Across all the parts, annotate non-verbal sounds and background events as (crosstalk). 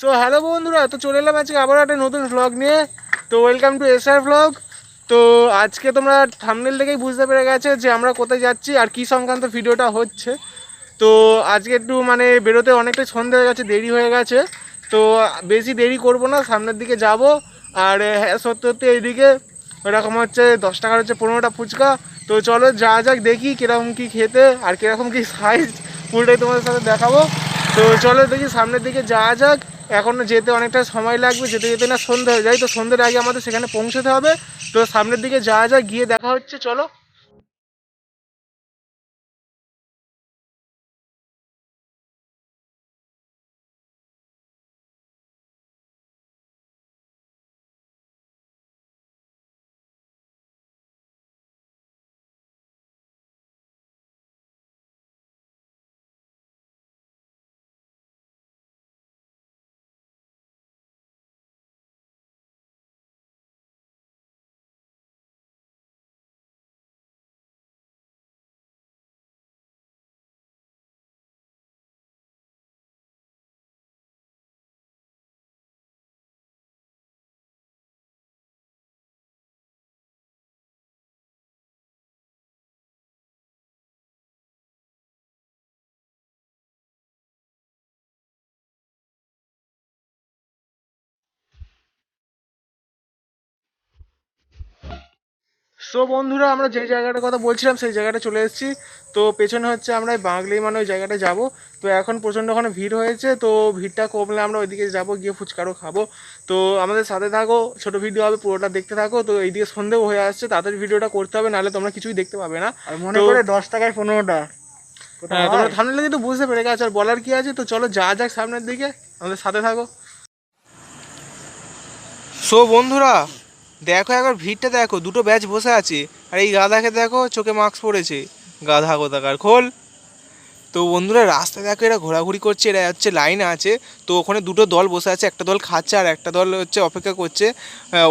So hello বন্ধুরা, তো চলে এলাম আজকে আবার একটা নতুন ভ্লগ নিয়ে। তো welcome to S R vlog তো আজকে তোমরা থামনেল দেখেই বুঝতে পেরে গেছে যে আমরা কোথায় যাচ্ছি আর কী সংক্রান্ত ভিডিওটা হচ্ছে। তো আজকে একটু মানে বেরোতে অনেকটাই সন্ধে হয়ে গেছে, দেরি হয়ে গেছে। তো বেশি দেরি করব না, সামনের দিকে যাব। আর হ্যাঁ সত্যি সত্যি এইদিকে ওরকম হচ্ছে দশ টাকার হচ্ছে পনেরোটা ফুচকা। তো চলো যা যাক, দেখি কীরকম কী খেতে আর কীরকম কী সাইজ পুরোটাই তোমাদের সাথে দেখাবো। তো চলো দেখি সামনের দিকে যাওয়া যাক। এখনও যেতে অনেকটা সময় লাগবে, যেতে যেতে না সন্ধে হয়ে যায়। তো সন্ধ্যের আগে আমাদের সেখানে পৌঁছতে হবে। তো সামনের দিকে যা যা গিয়ে দেখা হচ্ছে, চলো। সো বন্ধুরা আমরা যে জায়গাটার কথা বলছিলাম সেই জায়গাটা চলে এসেছি। তো পেছনে হচ্ছে আমরা এই বাঙালি মানে ওই জায়গাটা যাব। তো এখন প্রচণ্ড ওখানে ভিড় হয়েছে তো ভিড়টা কমলে আমরা ওইদিকে যাব গিয়ে ফুচকারও খাব। তো আমাদের সাথে থাকো ছোট ভিডিও হবে পুরোটা দেখতে থাকো। তো এইদিকে সন্ধেও হয়ে আসছে তাড়াতাড়ি ভিডিওটা করতে হবে নাহলে তোমরা কিছুই দেখতে পাবে না। আর মনে করে দশ টাকায় পনেরোটা। হ্যাঁ তোমরা থামলে কিন্তু বুঝতে পেরে গেছো আর বলার কি আছে? তো চলো যা যাক সামনের দিকে আমাদের সাথে থাকো। সো বন্ধুরা দেখো একবার ভিড়টা দেখো, দুটো ব্যাচ বসে আছে। আর এই গাধাকে দেখো, চোখে মাস্ক পড়েছে। গাধা কোথাকার? খোল। তো বন্ধুরা, রাস্তায় দেখো এরা ঘোরাঘুরি করছে, এরা হচ্ছে লাইনে আছে। তো ওখানে দুটো দল বসে আছে, একটা দল খাচ্ছে আর একটা দল হচ্ছে অপেক্ষা করছে।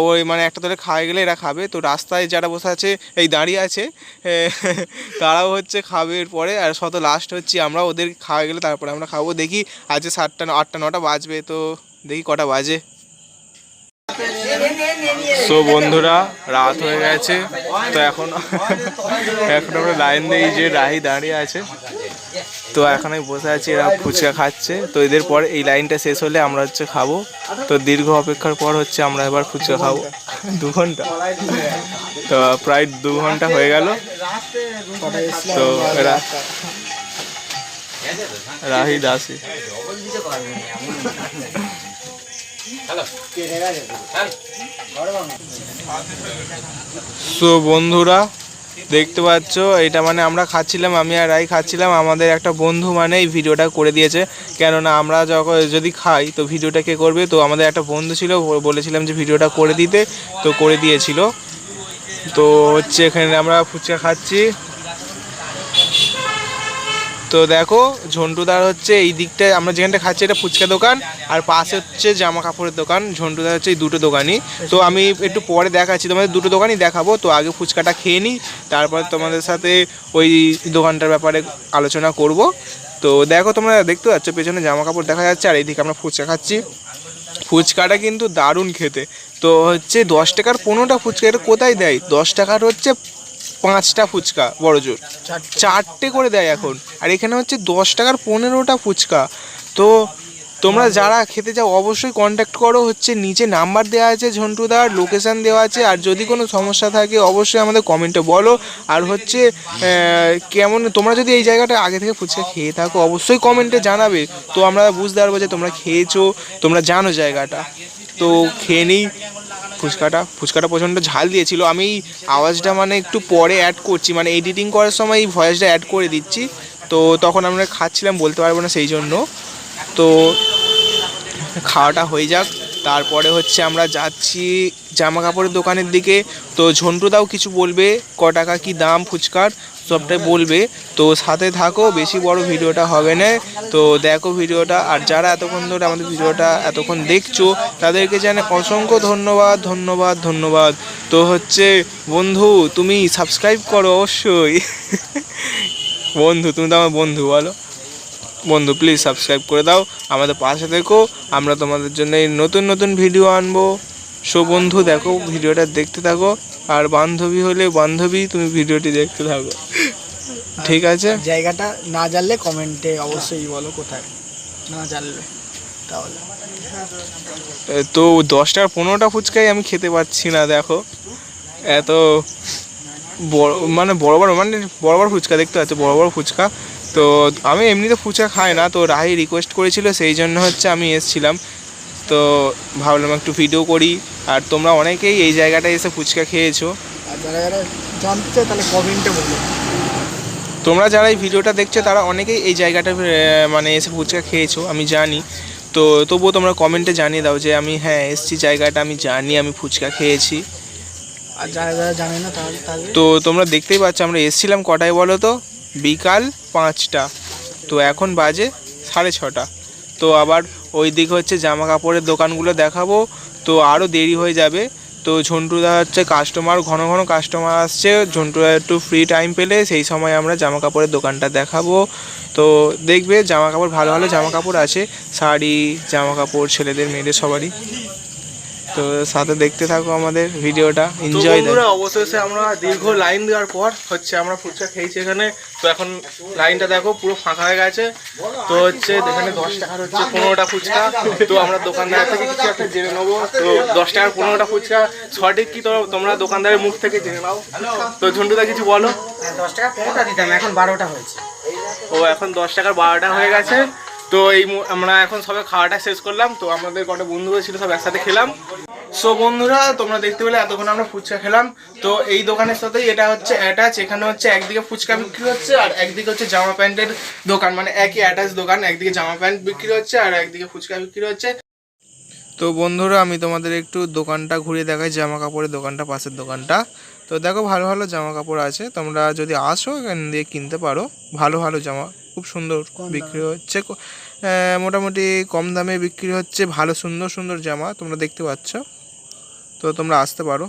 ওই মানে একটা দলে খাওয়া গেলে এরা খাবে। তো রাস্তায় যারা বসে আছে, এই দাঁড়িয়ে আছে, (laughs) তারাও হচ্ছে খাবে এরপরে। আর শত লাস্ট হচ্ছে আমরা, ওদের খাওয়া গেলে তারপরে আমরা খাব। দেখি, আজকে সাতটা, আটটা, নটা বাজবে। তো দেখি কটা বাজে। সো বন্ধুরা, রাত হয়ে গেছে। তো এখন এখন আমরা লাইন দিয়ে যে রাহি দাঁড়িয়ে আছে। তো এখন আমি বসে আছি, এরা ফুচকা খাচ্ছে। তো এদের পর এই লাইনটা শেষ হলে আমরা হচ্ছে খাব। তো দীর্ঘ অপেক্ষার পর হচ্ছে আমরা এবার ফুচকা খাব। দু ঘণ্টা। তো প্রায় দু ঘণ্টা হয়ে গেল। তো এরা রাহি দাসি। সো বন্ধুরা, দেখতে পাচ্ছ, এটা মানে আমরা খাচ্ছিলাম, আমি আর রাই খাচ্ছিলাম, আমাদের একটা বন্ধু মানে এই ভিডিওটা করে দিয়েছে। কেননা আমরা যখন যদি খাই, তো ভিডিওটা কে করবে? তো আমাদের একটা বন্ধু ছিল বলেছিলাম যে ভিডিওটা করে দিতে, তো করে দিয়েছিল। তো হচ্ছে এখানে আমরা ফুচকা খাচ্ছি। তো দেখো ঝন্টুদার হচ্ছে এই দিকটায়, আমরা যেখানটা খাচ্ছি এটা ফুচকা দোকান, আর পাশে হচ্ছে জামা কাপড়ের দোকান ঝন্টুদার হচ্ছে এই দুটো দোকানই। তো আমি একটু পরে দেখাচ্ছি, তোমাদের দুটো দোকানই দেখাবো, তো আগে ফুচকাটা খেয়ে নিই, তারপর তোমাদের সাথে ওই দোকানটার ব্যাপারে আলোচনা করব। তো দেখো তোমরা দেখতে পাচ্ছ, পেছনে জামা কাপড় দেখা যাচ্ছে, আর এইদিকে আমরা ফুচকা খাচ্ছি। ফুচকাটা কিন্তু দারুণ খেতে। তো হচ্ছে দশ টাকার পনেরোটা ফুচকা, এটা কোথায় দেয়? দশ টাকার হচ্ছে পাঁচটা ফুচকা বড় জোর। চারটে। করে দেয় এখন। আর এখানে হচ্ছে দশ টাকার পনেরোটা ফুচকা। তো তোমরা যারা খেতে চাও অবশ্যই কন্ট্যাক্ট করো। হচ্ছে নিচে নাম্বার দেওয়া আছে ঝন্টুদার লোকেশান দেওয়া আছে। আর যদি কোনো সমস্যা থাকে অবশ্যই আমাদের কমেন্টে বলো। আর হচ্ছে কেমন তোমরা যদি এই জায়গাটা আগে থেকে ফুচকা খেয়ে থাকো অবশ্যই কমেন্টে জানাবে। তো আমরা বুঝতে পারব যে তোমরা খেয়েছো তোমরা জানো জায়গাটা। তো খেয়ে নিই। ফুচকাটা ফুচকাটা প্রচণ্ড ঝাল দিয়েছিল। আমি আওয়াজটা মানে একটু পরে অ্যাড করছি মানে এডিটিং করার সময় এই ভয়েসটা অ্যাড করে দিচ্ছি। তো তখন আমরা খাচ্ছিলাম, বলতে পারব না সেই জন্য। তো খাওয়াটা হয়ে যাক। তারপরে হচ্ছে আমরা যাচ্ছি জামা কাপড়ের দোকানের দিকে। তো ঝন্টুদাও কিছু বলবে, ক টাকা কী দাম ফুচকার? সবটাই বলবে। তো সাথে থাকো, বেশি বড় ভিডিওটা হবে না। তো দেখো ভিডিওটা, আর যারা এতক্ষণ ধরে আমাদের ভিডিওটা এতক্ষণ দেখছ, তাদেরকে জানে অসংখ্য ধন্যবাদ ধন্যবাদ ধন্যবাদ। তো হচ্ছে, বন্ধু, তুমি সাবস্ক্রাইব করো অবশ্যই। (laughs) বন্ধু, তুমি তো আমার বন্ধু, বলো। বন্ধু প্লিজ সাবস্ক্রাইব করে দাও। আমাদের পাশে দেখো আমরা তোমাদের জন্য এই নতুন নতুন ভিডিও আনব। সো বন্ধু, দেখো, ভিডিওটা দেখতে থাকো। আর বান্ধবী হলে বান্ধবী, তুমি ভিডিওটি দেখতে থাকো। ঠিক আছে। জায়গাটা না জানলে কমেন্টে অবশ্যই বলো কোথায়। না জানলে তাহলে। তো দশ টাকার পনেরোটা ফুচকাই আমি খেতে পাচ্ছি না দেখো। এত বড় মানে বড় বড় মানে বড় বড় ফুচকা দেখতে পাচ্ছ বড় বড় ফুচকা। তো আমি এমনিতে ফুচকা খাই না তো রাহি রিকোয়েস্ট করেছিল সেই জন্য হচ্ছে আমি এসেছিলাম। তো ভাবলাম একটু ভিডিও করি। আর তোমরা অনেকেই এই জায়গাটায় এসে ফুচকা খেয়েছো। আর যারা যারা জানতে চায় তাহলে কমেন্টে বলো। তোমরা যারা এই ভিডিওটা দেখছ তারা অনেকেই এই জায়গাটা মানে এসে ফুচকা খেয়েছো আমি জানি। তো তবুও তোমরা কমেন্টে জানিয়ে দাও যে আমি হ্যাঁ এসছি জায়গাটা আমি জানি আমি ফুচকা খেয়েছি। আর যারা যারা জানে না তো তোমরা দেখতেই পাচ্ছ আমরা এসছিলাম কটায় বলো তো? বিকাল পাঁচটা। তো এখন বাজে সাড়ে ছটা। তো আবার ওই দিকে হচ্ছে জামা কাপড়ের দোকানগুলো দেখাবো। তো আরও দেরি হয়ে যাবে। তো ঝন্টুদা হচ্ছে কাস্টমার ঘন ঘন কাস্টমার আসছে। ঝন্টুদা একটু ফ্রি টাইম পেলে সেই সময় আমরা জামা কাপড়ের দোকানটা দেখাবো। তো দেখবে জামা কাপড় ভালো ভালো জামা কাপড় আছে। শাড়ি জামা কাপড় ছেলেদের, মেয়েদের সবারই। তো সাথে দেখতে থাকো আমাদের ভিডিওটা এনজয় দেখো। অবশেষে আমরা দীর্ঘ লাইন দেওয়ার পর হচ্ছে আমরা ফুচকা খেয়েছি এখানে। তো এখন লাইনটা দেখো পুরো ফাঁকা হয়ে গেছে। তো হচ্ছে এখানে দশ টাকার হচ্ছে পনেরোটা ফুচকা। তো আমরা দোকানদার থেকে কিছু একটা জেনে নেব। তো দশ টাকার পনেরোটা ফুচকা সঠিক কি তো- তোমরা দোকানদারের মুখ থেকে জেনে নাও। তো ঝন্টুদা কিছু বলো? দশ টাকা পনেরোটা দিতাম এখন বারোটা হয়েছে। ও এখন দশ টাকার বারোটা হয়ে গেছে। তো এই আমরা এখন সবাই খাওয়াটা শেষ করলাম। তো আমাদের কটা বন্ধুরা ছিল সব একসাথে খেলাম। সো বন্ধুরা তোমরা দেখতে পেলে এতক্ষণ আমরা ফুচকা খেলাম। তো এই দোকানের সাথেই এটা হচ্ছে অ্যাটাচ এখানে হচ্ছে একদিকে ফুচকা বিক্রি হচ্ছে আর একদিকে হচ্ছে জামা প্যান্টের দোকান। মানে একই অ্যাটাচ দোকান একদিকে জামা প্যান্ট বিক্রি হচ্ছে আর একদিকে ফুচকা বিক্রি হচ্ছে। তো বন্ধুরা আমি তোমাদের একটু দোকানটা ঘুরিয়ে দেখাই জামা কাপড়ের দোকানটা পাশের দোকানটা। তো দেখো ভালো ভালো জামা কাপড় আছে। তোমরা যদি আসো এখান দিয়ে কিনতে পারো। ভালো ভালো জামা খুব সুন্দর বিক্রি হচ্ছে। মোটামুটি কম দামে বিক্রি হচ্ছে ভালো সুন্দর সুন্দর জামা তোমরা দেখতে পাচ্ছ। তো তোমরা আসতে পারো।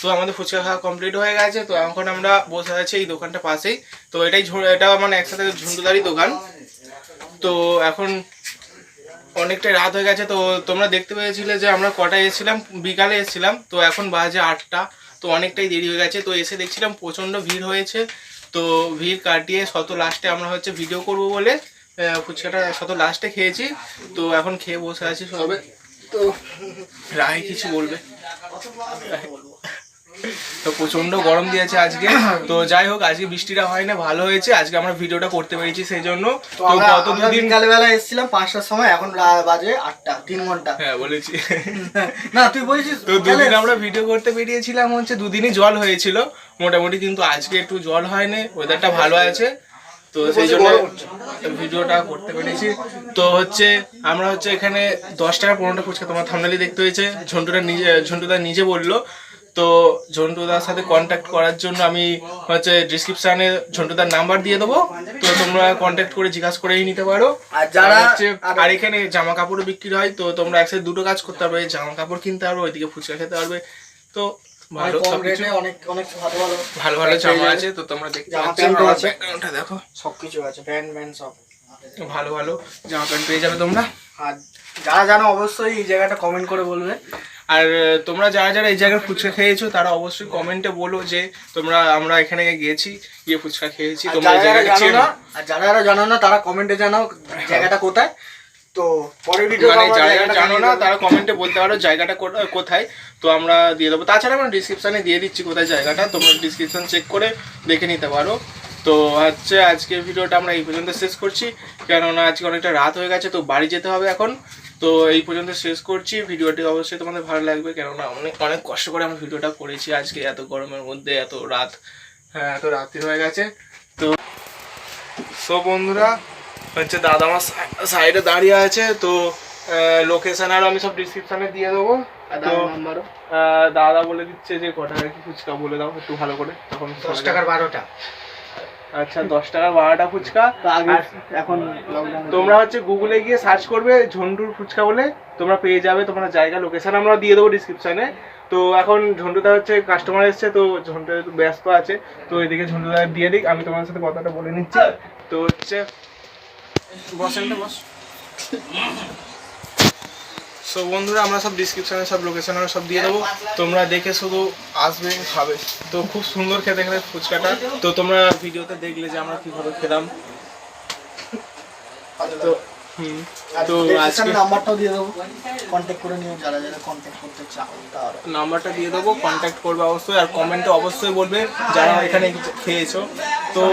তো আমাদের ফুচকা খাওয়া কমপ্লিট হয়ে গেছে, তো এখন আমরা বসে আছি এই দোকানটা পাশেই। তো এটাই এটা মানে একসাথে ঝুন্ডুদারি দোকান। তো এখন অনেকটা রাত হয়ে গেছে, তো তোমরা দেখতে পেয়েছিলে যে আমরা কটায় এসেছিলাম? বিকালে এসেছিলাম, তো এখন বাজে আটটা, তো অনেকটাই দেরি হয়ে গেছে। তো এসে দেখছিলাম প্রচণ্ড ভিড় হয়েছে, তো ভিড় কাটিয়ে শত লাস্টে আমরা হচ্ছে ভিডিও করব বলে ফুচকাটা শত লাস্টে খেয়েছি তো এখন খেয়ে বসে আছি সবে। তো রায় কিছু বলবে। তো প্রচণ্ড গরম দিয়েছে আজকে। তো যাই হোক আজকে বৃষ্টিটা হয় না ভালো হয়েছে। আজকে আমরা ভিডিওটা করতে পেরেছি সেই জন্য। তো গত দুদিন এসেছিলাম পাঁচটার সময় এখন বাজে আটটা তিন ঘণ্টা। হ্যাঁ বলেছি। না তুই বলেছিস তো দুদিন আমরা ভিডিও করতে বেরিয়েছিলাম হচ্ছে দুদিনই জল হয়েছিল। মোটামুটি কিন্তু আজকে একটু জল হয়নি ওয়েদারটা ভালো আছে। তো সেই জন্য ভিডিওটা করতে পেরেছি। তো হচ্ছে আমরা হচ্ছে এখানে দশ টাকা পনেরোটা ফুচকা তোমার থামনালি দেখতে হয়েছে। ঝন্টুটা নিজে ঝন্টুদা নিজে বলল। তো ঝন্টুদার সাথে কন্ট্যাক্ট করার জন্য আমি হচ্ছে ডিসক্রিপশানে ঝন্টুদার নাম্বার দিয়ে দেবো। তো তোমরা কন্ট্যাক্ট করে জিজ্ঞাসা করেই নিতে পারো। আর যারা আর এখানে জামা কাপড়ও বিক্রি হয়। তো তোমরা একসাথে দুটো কাজ করতে পারবে। জামা কাপড় কিনতে পারবে ওইদিকে ফুচকা খেতে পারবে। তো ভালো কম রেটে অনেক অনেক ভালো ভালো ভালো ভালো জামা আছে তো তোমরা দেখতে পাচ্ছ। আমার ব্যাকগ্রাউন্ডটা দেখো। সবকিছু আছে প্যান্ট ম্যান সব। ভালো ভালো জামা প্যান্ট পেয়ে যাবে তোমরা। আর যারা জানো অবশ্যই এই জায়গাটা কমেন্ট করে বলবে। আর তোমরা যারা যারা এই জায়গায় ফুচকা খেয়েছো তারা অবশ্যই কমেন্টে বলো যে তোমরা আমরা এখানে গিয়েছি গিয়ে ফুচকা খেয়েছি তোমরা এই জায়গাটা জানো না আর যারা যারা জানো না তারা কমেন্টে জানাও জায়গাটা কোথায়। তো পরের ভিডিও মানে যারা জানো না তারা কমেন্টে বলতে পারো জায়গাটা কোথায়। তো আমরা দিয়ে দেবো। তাছাড়া আমরা ডিসক্রিপশানে দিয়ে দিচ্ছি কোথায় জায়গাটা। তোমরা ডিসক্রিপশান চেক করে দেখে নিতে পারো। তো হচ্ছে আজকের ভিডিওটা আমরা এই পর্যন্ত শেষ করছি। কেননা আজকে অনেকটা রাত হয়ে গেছে তো বাড়ি যেতে হবে এখন। তো এই পর্যন্ত শেষ করছি। ভিডিওটি অবশ্যই তোমাদের ভালো লাগবে কেননা অনেক অনেক কষ্ট করে আমরা ভিডিওটা করেছি আজকে এত গরমের মধ্যে এত রাত। হ্যাঁ এত রাত্রি হয়ে গেছে। তো সো বন্ধুরা হচ্ছে দাদা আমার সাইডে দাঁড়িয়ে আছে তো লোকেশন আর আমি সব ডিসক্রিপশনে দিয়ে দেবো। তো দাদা বলে দিচ্ছে যে কটা কি ফুচকা বলে দাও একটু ভালো করে। তখন দশ টাকার বারোটা। আচ্ছা দশ টাকার বারোটা ফুচকা। তো আগে আর এখন তোমরা হচ্ছে গুগলে গিয়ে সার্চ করবে ঝন্ডুর ফুচকা বলে তোমরা পেয়ে যাবে তোমরা জায়গা লোকেশন আমরা দিয়ে দেবো ডিসক্রিপশনে তো এখন ঝন্টুদা হচ্ছে কাস্টমার এসছে তো ঝন্টু একটু ব্যস্ত আছে তো এদিকে ঝন্টুদা দিয়ে দিক আমি তোমার সাথে কথাটা বলে নিচ্ছি। তো হচ্ছে বস সো বন্ধুরা আমরা সব ডিসক্রিপশনে সব লোকেশন সব দিয়ে দেবো। তোমরা দেখে শুধু আসবে খাবে। তো খুব সুন্দর খেতে খেতে ফুচকাটা। তো তোমরা ভিডিওতে দেখলে যে আমরা কীভাবে খেলাম তো হুম তো আজকে নাম্বারটাও দিয়ে দেবো। কন্ট্যাক্ট করে নিও যারা যারা কন্ট্যাক্ট করতে চাও তারা। নাম্বারটা দিয়ে দেবো কন্ট্যাক্ট করবে অবশ্যই। আর কমেন্টে অবশ্যই বলবে যারা এখানে খেয়েছো। তো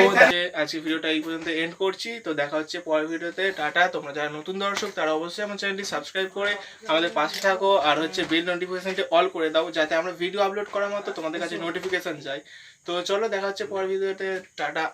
আজকে ভিডিওটা এই পর্যন্ত এন্ড করছি। তো দেখা হচ্ছে পরের ভিডিওতে। টাটা তোমরা যারা নতুন দর্শক তারা অবশ্যই আমার চ্যানেলটি সাবস্ক্রাইব করে আমাদের পাশে থাকো। আর হচ্ছে বেল নোটিফিকেশনটি অল করে দাও যাতে আমরা ভিডিও আপলোড করার মতো তোমাদের কাছে নোটিফিকেশন যায়। তো চলো দেখা হচ্ছে পরের ভিডিওতে। টাটা।